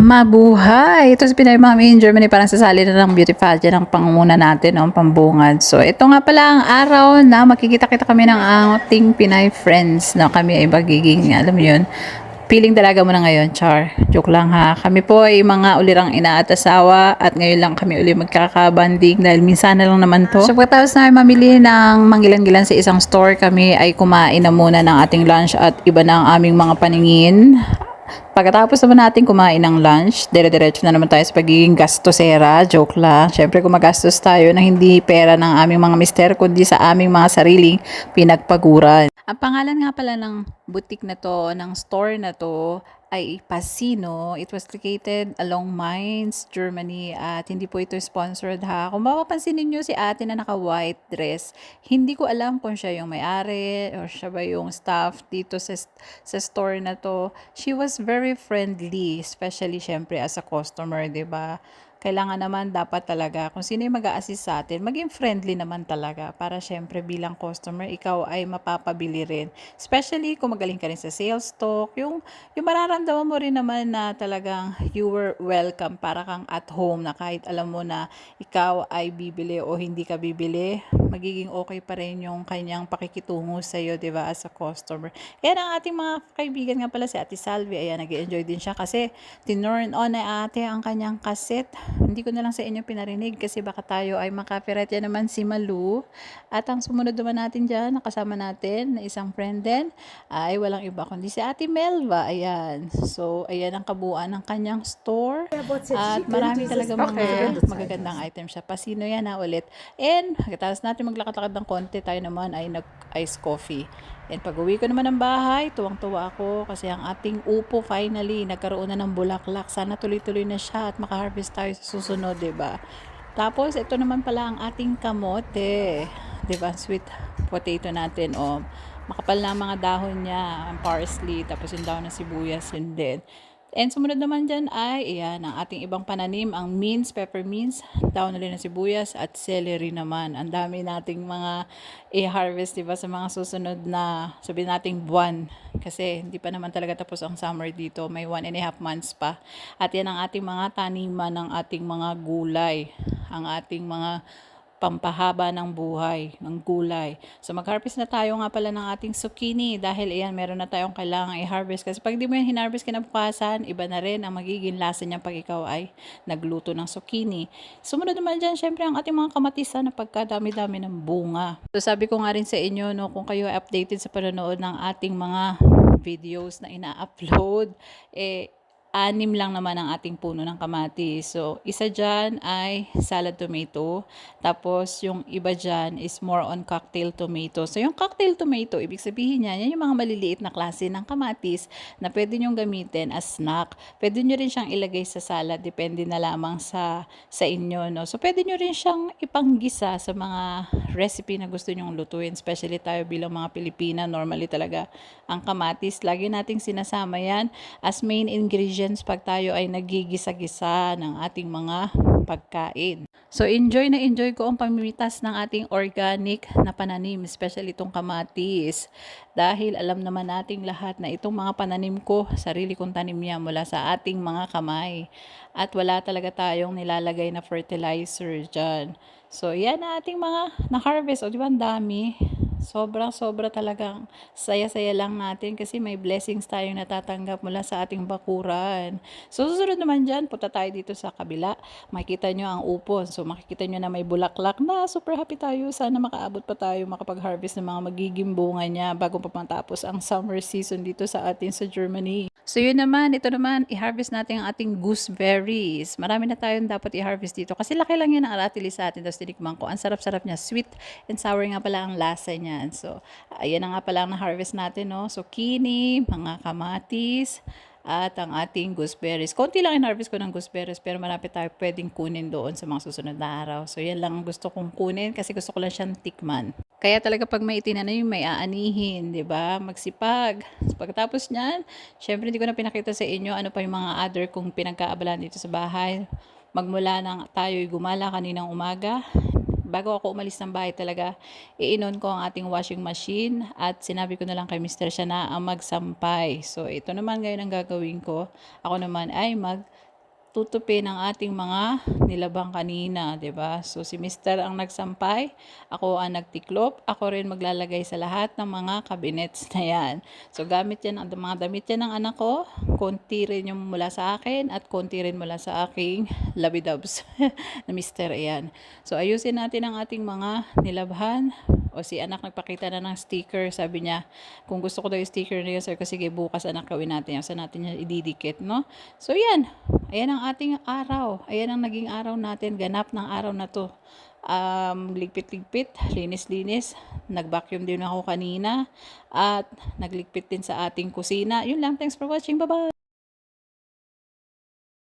Mabuhay! Ito si Pinay Mami in Germany, parang sasali na ng beauty pageant ang pangunguna natin, no, pambungad. So, ito nga pala ang araw na makikita-kita kami ng ating Pinay friends na kami ay magiging, alam mo yun, piling dalaga mo na ngayon, Char. Joke lang ha. Kami po ay mga ulirang ina at asawa at ngayon lang kami uli magkakabanding dahil minsan na lang naman to. So pagkatapos na mamili ng mangilan-gilan sa isang store, kami ay kumain na muna ng ating lunch at iba na ang aming mga paningin. Pagkatapos naman natin kumain ng lunch, dire-diretso na naman tayo sa pagiging gastosera. Joke lang. Siyempre kung magastos tayo na hindi pera ng aming mga mister, kundi sa aming mga sariling pinagpaguran. Ang pangalan nga pala ng boutique na to, ng store na to, ay Pasino. It was located along Mainz, Germany at hindi po ito sponsored ha. Kung mapapansin ninyo si ate na naka-white dress, hindi ko alam kung siya yung may-ari or siya ba yung staff dito sa, sa store na to. She was very friendly, especially syempre as a customer, 'di ba? Kailangan naman dapat talaga kung sino yung mag assist sa atin, maging friendly naman talaga para syempre bilang customer, ikaw ay mapapabili rin. Especially kung magaling ka rin sa sales talk, yung, yung mararamdaman mo rin naman na talagang you were welcome para kang at home na kahit alam mo na ikaw ay bibili o hindi ka bibili, magiging okay pa rin yung kanyang pakikitungo sa iyo, 'di ba, as a customer. Yan ang ating mga kaibigan nga pala si Ate Salvi. Ayan, nag-enjoy din siya kasi tinurn on na ate ang kanyang cassette. Hindi ko na lang sa inyo pinarinig kasi baka tayo ay makapiright yan naman si Malu. At ang sumunod naman natin dyan, nakasama natin na isang friend din, ay walang iba kundi si Ate Melva. Ayan. So, ayan ang kabuuan ng kanyang store. At marami talaga mga magagandang items siya. Pasino yan na ulit. And, pagkatapos natin maglakad-lakad ng konti, tayo naman ay nag-ice coffee. And pag uwi ko naman ng bahay, tuwang-tuwa ako kasi ang ating upo finally, nagkaroon na ng bulaklak. Sana tuloy-tuloy na siya at makaharvest tayo sa susunod, ba? Tapos, ito naman pala ang ating kamote. ba? Sweet potato natin. O, makapal na ang mga dahon niya. Ang parsley, tapos yung dahon ng sibuyas, yun din. And sumunod naman dyan ay, ayan, ang ating ibang pananim, ang mince, pepper mince, daon na rin ng sibuyas, at celery naman. Ang dami nating mga i-harvest, diba, sa mga susunod na, sabihin nating buwan. Kasi hindi pa naman talaga tapos ang summer dito. May one and a half months pa. At yan ang ating mga taniman ng ating mga gulay. Ang ating mga pampahaba ng buhay, ng gulay. So mag-harvest na tayo nga pala ng ating zucchini dahil ayan, meron na tayong kailangan i-harvest. Kasi pag di mo yan hinarvest kinabukasan, iba na rin ang magiging lasa niya pag ikaw ay nagluto ng zucchini. Sumunod naman dyan, syempre ang ating mga kamatisan na pagkadami-dami ng bunga. So sabi ko nga rin sa inyo, no, kung kayo ay updated sa panonood ng ating mga videos na ina-upload, eh, anim lang naman ang ating puno ng kamatis. So, isa dyan ay salad tomato. Tapos, yung iba dyan is more on cocktail tomato. So, yung cocktail tomato, ibig sabihin niya, yan yung mga maliliit na klase ng kamatis na pwede nyong gamitin as snack. Pwede nyo rin siyang ilagay sa salad, depende na lamang sa, sa inyo. No? So, pwede nyo rin siyang ipanggisa sa mga recipe na gusto nyong lutuin. Especially tayo bilang mga Pilipina, normally talaga ang kamatis. Lagi nating sinasama yan as main ingredient ingredients pag tayo ay nagigisa-gisa ng ating mga pagkain. So enjoy na enjoy ko ang pamimitas ng ating organic na pananim, especially itong kamatis. Dahil alam naman nating lahat na itong mga pananim ko, sarili kong tanim niya mula sa ating mga kamay. At wala talaga tayong nilalagay na fertilizer dyan. So yan na ating mga na-harvest. O di ba ang dami? Sobrang sobra talagang saya-saya lang natin kasi may blessings tayong natatanggap mula sa ating bakuran. So susunod naman dyan, punta tayo dito sa kabila. Makikita nyo ang upon. So makikita nyo na may bulaklak na super happy tayo. Sana makaabot pa tayo makapag-harvest ng mga magiging bunga niya bago pa matapos ang summer season dito sa atin sa Germany. So yun naman, ito naman, i-harvest natin ang ating gooseberries. Marami na tayong dapat i-harvest dito. Kasi laki lang yun ang aratili sa atin. Tapos tinikman ko, ang sarap-sarap niya. Sweet and sour nga pala ang lasa niyan. So, ayan na nga pala ang na-harvest natin, no? Zucchini, mga kamatis, at ang ating gooseberries. Konti lang in-harvest ko ng gooseberries pero marami tayo pwedeng kunin doon sa mga susunod na araw. So yan lang ang gusto kong kunin kasi gusto ko lang siyang tikman. Kaya talaga pag may itinanay, may aanihin, di ba? Magsipag. Pagkatapos niyan, syempre hindi ko na pinakita sa inyo ano pa yung mga other kong pinagkaabalan dito sa bahay. Magmula nang tayo'y gumala kaninang umaga, bago ako umalis ng bahay talaga, iinon ko ang ating washing machine at sinabi ko na lang kay Mr. siya ang magsampay. So, ito naman ngayon ang gagawin ko. Ako naman ay mag tutupin ang ating mga nilabang kanina, 'di ba? So si Mr. ang nagsampay, ako ang nagtiklop, ako rin maglalagay sa lahat ng mga cabinets na 'yan. So gamit 'yan ang mga damit 'yan ng anak ko, konti rin yung mula sa akin at konti rin mula sa aking labidubs na Mr. Ayan. So ayusin natin ang ating mga nilabhan. O si anak nagpakita na ng sticker, sabi niya, kung gusto ko daw yung sticker na yun, sir, ko sige bukas anak gawin natin yan. Saan natin yan ididikit, no? So yan, ayan ang ating araw. Ayan ang naging araw natin, ganap ng araw na to. Um, ligpit-ligpit, linis-linis. Nag-vacuum din ako kanina. At nagligpit din sa ating kusina. Yun lang, thanks for watching, bye-bye!